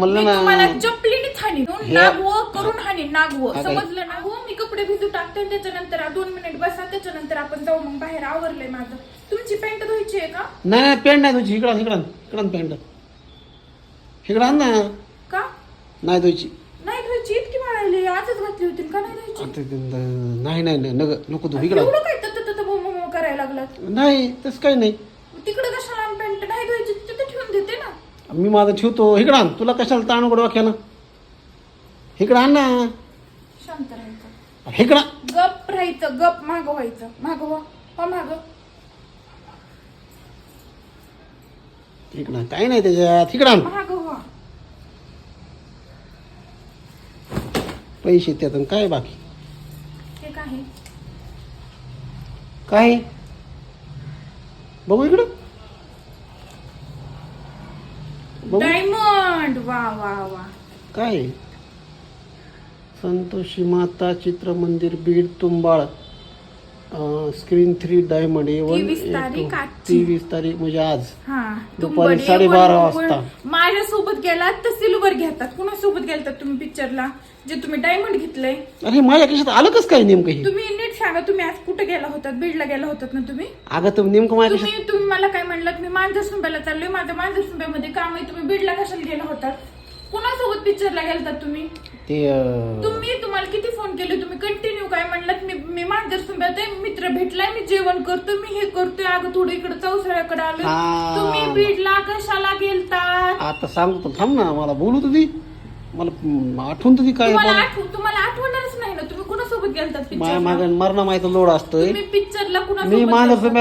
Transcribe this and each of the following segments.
म्हणलं मी ना तुम्हाला चपलीने हानी हे- नागवं करून हानी नागवं हा? समजलं ना हो मी कपडे भिजू टाकते आणि त्याच्यानंतर दोन मिनिट बसा त्याच्यानंतर आपण जाऊ मग बाहेर आवरलंय माझं तुमची पॅन्ट धुवायची आहे का नाही नाही पॅन्ट नाही तुझी इकडं इकडं इकडं पॅन्ट इकडं आण ना का नाही तुझी नाही धुवायची इतकी माळायली आजच घातली होती का नाही धुवायची आता ते- ते- नाही नाही नाही नग नको तू इकडं एवढं काय बोम करायला लागलात नाही तसं काही नाही तिकडे कशाला आण पॅन्ट नाही धुवायची तिथे ठेवून देते ना मी माझं ठेवतो. इकडं आण. तुला कशाला ताण उघड वाक्यानं? इकडं आण ना. शांत राहायचं. इकडं. गप राहायचं. गप माग व्हायचं. माग व्हा. हो माग. इकडं काही नाही त्याच्यात. इकडं आण. माग व्हा. पैसे त्यातून काय बाकी? काय? काय? बघू इकडं बघू डायमंड! वा वा वा. काय? संतोषी माता चित्र मंदिर बीड तुंबाळ. स्क्रीन थ्री डायमंड तेवीस तारीख आजची. तेवीस तारीख म्हणजे आज. हा दुपारी तुंबडे, साडेबारा वळवळ. वाजता. माझ्या सोबत गेलात तर सिल्वर घेतात. कुणा सोबत गेलात तुम्ही पिक्चरला जे तुम्ही डायमंड घेतलंय. अरे माझ्या कशात आलं कस काय नेमकं हे? तुम्ही सांगा तुम्ही आज कुठे गेला होतात? बीडला गेला होतात ना तुम्ही? अगं तर नेमकं माझ्या तुम्ही तुम्ही मला काय म्हणलात? मी मांजर सुंब्याला चाललोय. माझ्या मांजर सुंब्यामध्ये काम आहे. तुम्ही बीडला कशाला गेला होतात? कुणासोबत पिक्चरला गेलतात तुम्ही? ते अं, तुम्ही तुम्हाला किती फोन केले? तुम्ही कंटिन्यू काय म्हणलात? मी मी मांजर सुंब्यात आहे मित्र भेटलाय. मी जेवण करतो मी हे करतोय. अगं थोडं इकडे चौसळ्याकडे आलोय. हा. तुम्ही बीडला कशाला गेलतात? आता सांगतो थांब ना. मला बोलू तुझी मला आठवण तुझी काय तुम्हाला आठवण तुम्हाला आठवणारच नाही ना तुम्ही कुणासोबत गेलतात माझ्या मागं मरणा माहिती लोड असतोय. तुम्ही पिक्चरला मी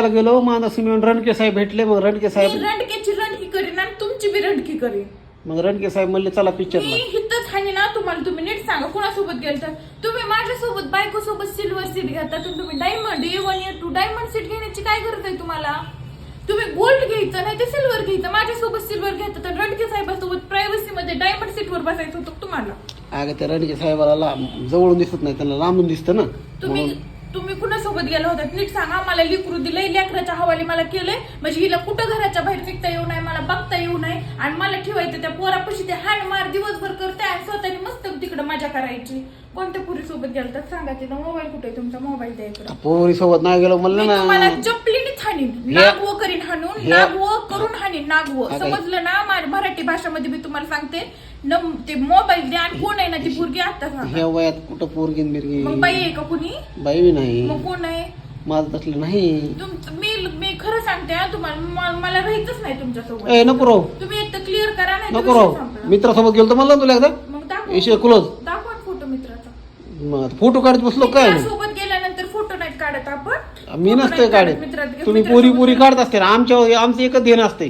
गेलो मानस सिमेवर रणके साहेब भेटले मग रणके मी साहेब रणकेची रणकी करीन आणि तुमची बी रणकी करीन. मग रणके साहेब म्हणले चला मी पिक्चरला हितच हानी ना तुम्हाला तुम्ही नीट सांगा कुणासोबत गेलतात तुम्ही माझ्यासोबत बायको सोबत सिल्वर सीट घेता तर तुम्ही diamond A one A two diamond seat घेण्याची काय गरज आहे तुम्हाला? तुम्ही गोल्ड घ्यायचं नाही ते सिल्वर घ्यायचं. माझ्यासोबत सिल्वर घ्यायचं तर रणके साहेबासोबत प्रायव्हसी मध्ये डायमंड सीटवर बसायचं होतं तुम्हाला? अगं त्या रणके साहेबाला लांब- जवळून दिसत नाही त्यांना लांबून दिसतं ना. तुम्ही म्हणून तुम्ही कुणासोबत गेला होता? नीट सांगा मला लिकरू दिलंय लेकराच्या हवाली मला केलंय. म्हणजे हिला कुठं घराच्या बाहेर निघता येऊ नये मला बघता येऊ नये. आणि मला ठेवायचं त्या पोरापाशी ते हाण मार दिवसभर करते आणि स्वतःने मस्त तिकडे मजा करायची. कोणत्या पुरी सोबत गेलतात सांगा तिला मोबाईल कुठे तुमचा? मोबाईल द्या इकडं. पोरी सोबत नाही गेलो म्हणलं मी तुम्हाला ना चपलीने हाणीन नागवं करीन हाणून नागवं करून हाणीन नागवं? समजलं ना? मराठी भाषेमध्ये मी तुम्हाला सांगते. नम ते मोबाईल द्या आणि कोण आहे ना ती पोरगी आता सांगा. ह्या वयात कुठं पोरगीन बिरगी मग बाई आहे का कुणी? बाई बी नाही. मग कोण आहे? माझं तसलं नाही. तुम- मी मी खरं सांगते हा तुम्हाला म- मला राहायचंच नाही तुमच्यासोबत. ए नको राहू. तुम्ही एक तर क्लिअर करा नाही नको राहू. मित्रासोबत गेलो तर ना तुला एकदा? मग दाखवा. क्लोज दाखवा फोटो मित्राचा. मग फोटो काढत बसलो काय? सोबत गेल्यानंतर फोटो नाही काढत आपण. मी Photo नसतोय नाही काढत मित्रात. तुम्ही मित्रासोबत पोरी पोरी गेला. काढत असते ना आमच्या आमचं एकच ध्येय असते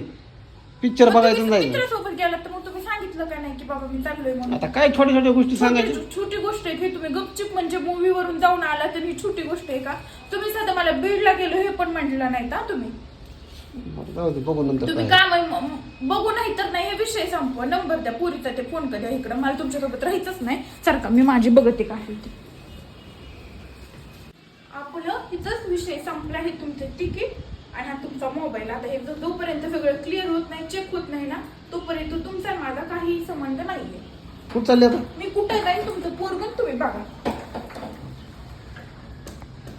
पिक्चर मग बघायचं नाही. मित्रासोबत गेला तर मग का नाही की बाबा मी म्हणून? आता काय छोट्या छोट्या गोष्टी सांगायच्या छोटी छोटी गोष्ट आहे की तुम्ही गपचिप म्हणजे मूवी वरून जाऊन आला तर ही छोटी गोष्ट आहे का? तुम्ही सध्या मला बीडला गेलो हे पण म्हटलं नाही का तुम्ही? बरं, जाऊ दे बघू नंतर तुम्ही काय. बघू नाही तर नाही हे विषय संपवा. नंबर द्या पुरीचा ते फोन करा इकडं. मला तुमच्यासोबत राहायचंच नाही. सारखा मी माझी बघते का आहे ते. आपलं इथंच विषय संपला आहे तुमचं तिकीट आणि हा तुमचा मोबाईल आता हे जो- जोपर्यंत सगळं क्लिअर होत नाही चेक होत नाही ना तोपर्यंत तुमचा आणि माझा कुठं चालले आता? मी कुठं जाईन तुमचं? पोरगण तुम्ही बघा.